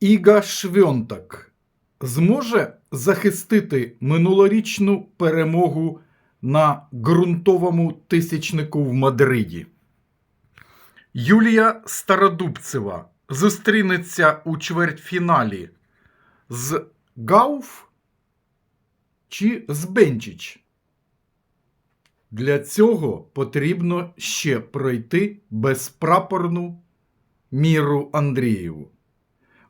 Іга Швьонтак зможе захистити минулорічну перемогу на ґрунтовому тисячнику в Мадриді. Юлія Стародубцева зустрінеться у чвертьфіналі з Гауф чи з Бенчич. Для цього потрібно ще пройти безпрапорну міру Андрієву.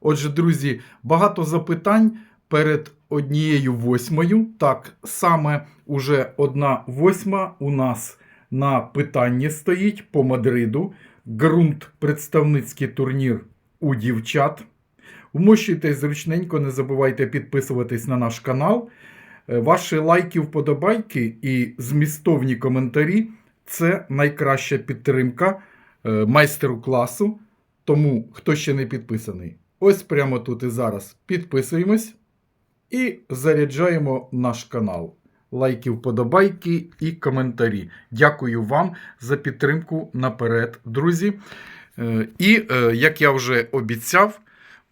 Отже, друзі, багато запитань перед однією восьмою. Так, саме уже одна восьма у нас на питанні стоїть по Мадриду. Ґрунт представницький турнір у дівчат. Вмощуйтесь зручненько, не забувайте підписуватись на наш канал. Е, Ваші лайки, вподобайки і змістовні коментарі це найкраща підтримка е, майстеру класу. Тому, хто ще не підписаний, ось прямо тут і зараз підписуємось і заряджаємо наш канал. Лайки, вподобайки і коментарі. Дякую вам за підтримку наперед, друзі. Е, І, е, як я вже обіцяв,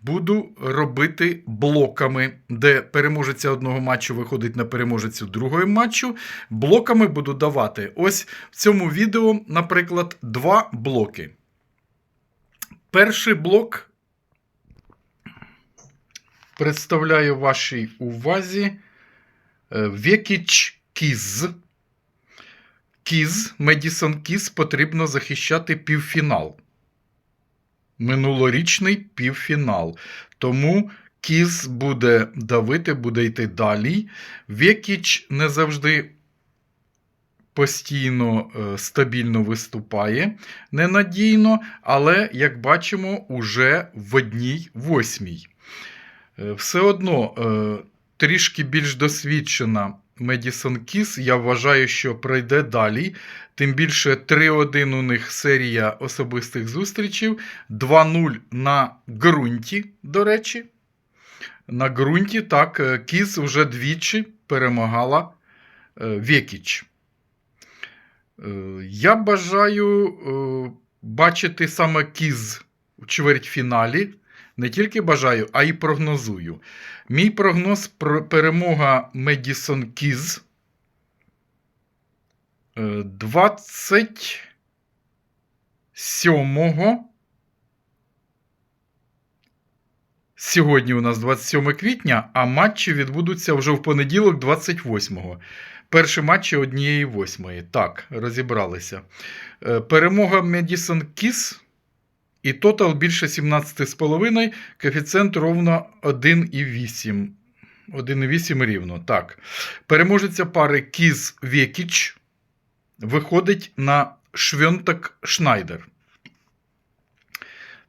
буду робити блоками, де переможеця одного матчу виходить на переможецю другого матчу. Блоками буду давати. Ось в цьому відео, наприклад, два блоки. Перший блок представляю вашій увазі е, Векіч Кіз. Кіз, Медісон Кіз потрібно захищати півфінал. Минулорічний півфінал. Тому Кіз буде давити, буде йти далі. Векіч не завжди постійно е, стабільно виступає, ненадійно, але, як бачимо, уже в одній восьмій. Е, Все одно е, трішки більш досвідчена Медісон Кіс, я вважаю, що пройде далі. Тим більше 3-1 у них серія особистих зустрічей, 2-0 на ґрунті, до речі. На ґрунті так, е, Кіс вже двічі перемагала Векіч. Е, Я бажаю бачити саме Кіз у чвертьфіналі. Не тільки бажаю, а й прогнозую. Мій прогноз про перемога Медісон Кіз е, 27 Сьогодні у нас 27 квітня, а матчі відбудуться вже в понеділок, 28-го. Перші матчі однієї восьмої. Так, розібралися. Е, Перемога Медісон Кіс і тотал більше 17,5, коефіцієнт ровно 1,8. 1,8 рівно. Так. Переможеця пари Кіз Векіч виходить на Швьонтак Шнайдер.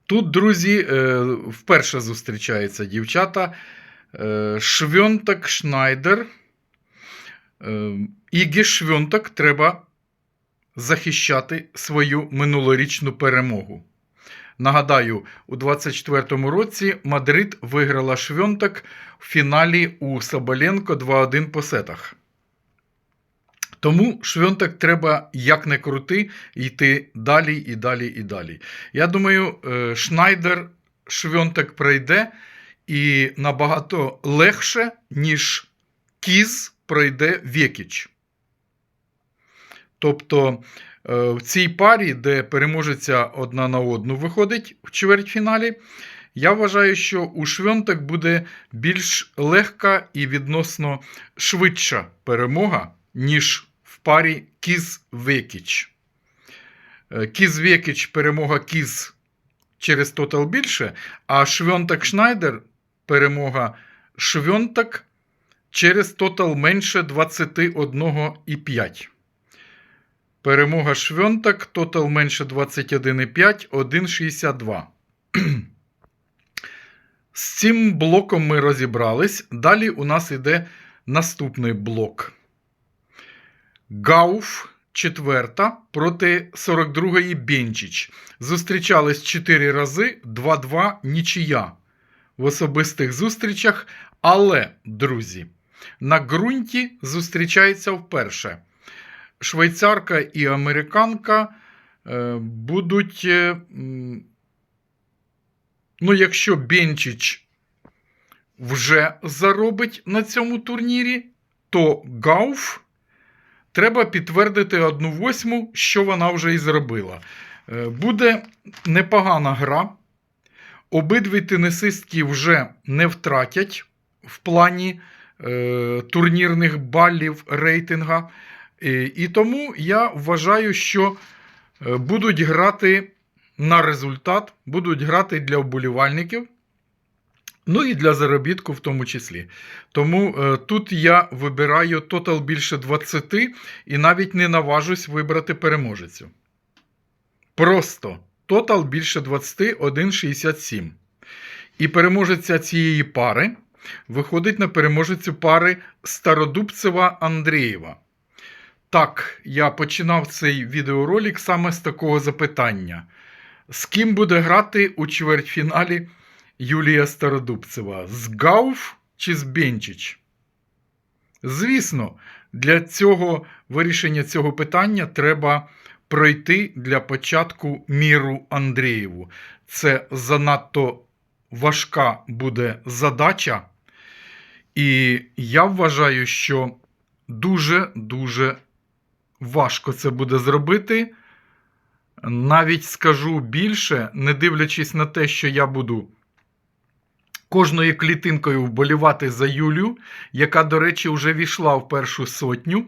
Тут, друзі, е, вперше зустрічаються дівчата. Е, Швьонтак Шнайдер. Е, Ігі Швьонтак треба захищати свою минулорічну перемогу. Нагадаю, у 24-му році Мадрид виграла Швьонтак в фіналі у Соболенко 2-1 по сетах. Тому Швьонтак треба, як не крути, йти далі і далі і далі. Я думаю, е, Шнайдер Швьонтак пройде і набагато легше, ніж Кіз пройде Векіч. Тобто в цій парі, де переможеця одна на одну виходить в чвертьфіналі, я вважаю, що у Швьонтак буде більш легка і відносно швидша перемога, ніж в парі Кіз-Векіч. Е, Кіз-Векіч перемога Кіз через тотал більше, а Швьонтак-Шнайдер перемога Швьонтак через тотал менше 21,5. Перемога Швьонтак, тотал менше 21,5, 1,62. З цим блоком ми розібрались. Далі у нас йде наступний блок. Гауф четверта проти 42-ї Бенчич. Зустрічались 4 рази, 2-2 нічия в особистих зустрічах. Але, друзі, на ґрунті зустрічаються вперше. Швейцарка і американка е, будуть е, Ну, якщо Бенчич вже заробить на цьому турнірі, то Гауф треба підтвердити одну восьму, що вона вже і зробила. Е, Буде непогана гра. Обидві тенісистки вже не втратять в плані е, турнірних балів рейтинга. І, і тому я вважаю, що е, будуть грати на результат, будуть грати для вболівальників. Ну і для заробітку в тому числі. Тому е, тут я вибираю тотал більше 20 і навіть не наважусь вибрати переможецю. Просто тотал більше 20, 1,67. І переможеця цієї пари виходить на переможецю пари Стародубцева Андрієва. Так, я починав цей відеоролик саме з такого запитання: з ким буде грати у чвертьфіналі Юлія Стародубцева? З Гауф чи з Бенчич? Звісно, для цього вирішення цього питання треба пройти для початку міру Андрієву. Це занадто важка буде задача. І я вважаю, що дуже-дуже важко це буде зробити. Навіть скажу більше, не дивлячись на те, що я буду кожною клітинкою вболівати за Юлю, яка, до речі, вже війшла в першу сотню.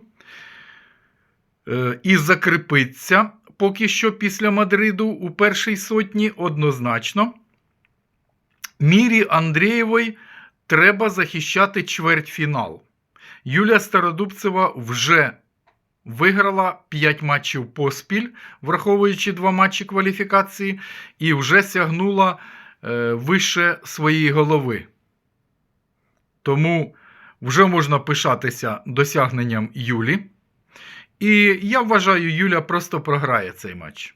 Е, І закріпиться поки що після Мадриду у першій сотні однозначно. Мірі Андрієвої треба захищати чвертьфінал. Юлія Стародубцева вже виграла 5 матчів поспіль, враховуючи 2 матчі кваліфікації, і вже сягнула е, вище своєї голови. Тому вже можна пишатися досягненням Юлі. І я вважаю, Юля просто програє цей матч.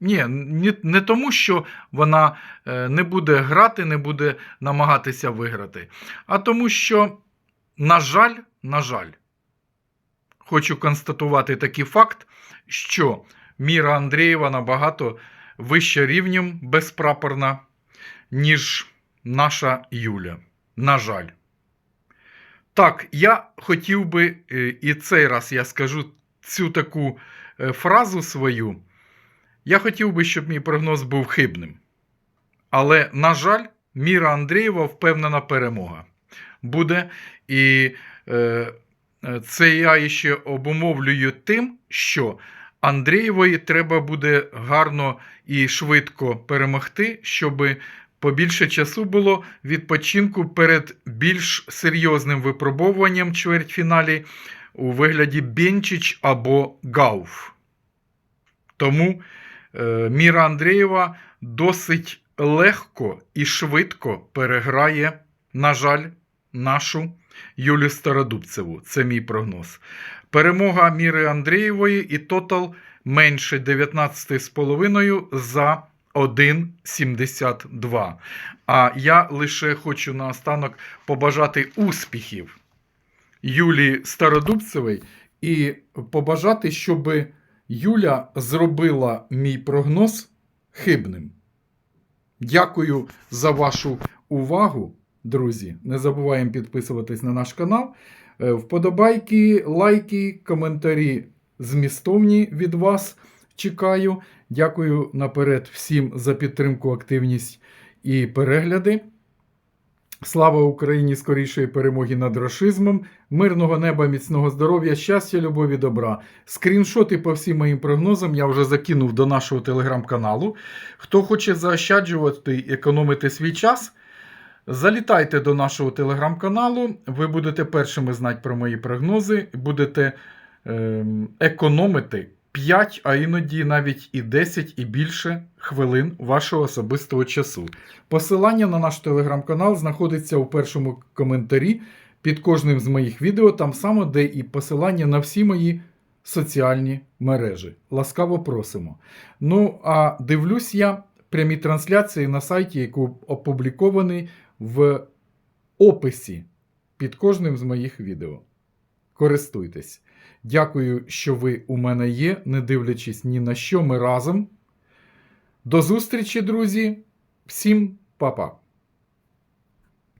Ні, не, тому, що вона е, не буде грати, не буде намагатися виграти, а тому, що, на жаль, на жаль, хочу констатувати такий факт, що Міра Андрієва набагато вища рівнем безпрапорна, ніж наша Юля. На жаль. Так, я хотів би, е, і цей раз я скажу цю таку е, фразу свою. Я хотів би, щоб мій прогноз був хибним. Але, на жаль, Міра Андрієва впевнена перемога буде. І е, це я ще обумовлюю тим, що Андрієвої треба буде гарно і швидко перемогти, щоб побільше часу було відпочинку перед більш серйозним випробовуванням чвертьфіналі у вигляді Бенчич або Гауф. Тому е, Міра Андрієва досить легко і швидко переграє, на жаль, нашу Юлію Стародубцеву. Це мій прогноз. Перемога Міри Андрієвої і тотал менше 19,5 за 1,72. А я лише хочу наостанок побажати успіхів Юлії Стародубцевій і побажати, щоб Юля зробила мій прогноз хибним. Дякую за вашу увагу, друзі. Не забуваємо підписуватись на наш канал. Е, Вподобайки, лайки, коментарі змістовні від вас. Чекаю. Дякую наперед всім за підтримку, активність і перегляди. Слава Україні! Скорішої перемоги над рашизмом, мирного неба, міцного здоров'я, щастя, любові, добра. Скріншоти по всім моїм прогнозам я вже закинув до нашого телеграм-каналу. Хто хоче заощаджувати і економити свій час, залітайте до нашого телеграм-каналу. Ви будете першими знати про мої прогнози, будете ем, економити 5, а іноді навіть і 10 і більше хвилин вашого особистого часу. Посилання на наш телеграм-канал знаходиться у першому коментарі під кожним з моїх відео, там само, де і посилання на всі мої соціальні мережі. Ласкаво просимо. Ну, а дивлюсь я прямі трансляції на сайті, який опублікований в описі під кожним з моїх відео. Користуйтесь. Дякую, що ви у мене є, не дивлячись ні на що, ми разом. До зустрічі, друзі. Всім па! Па-па.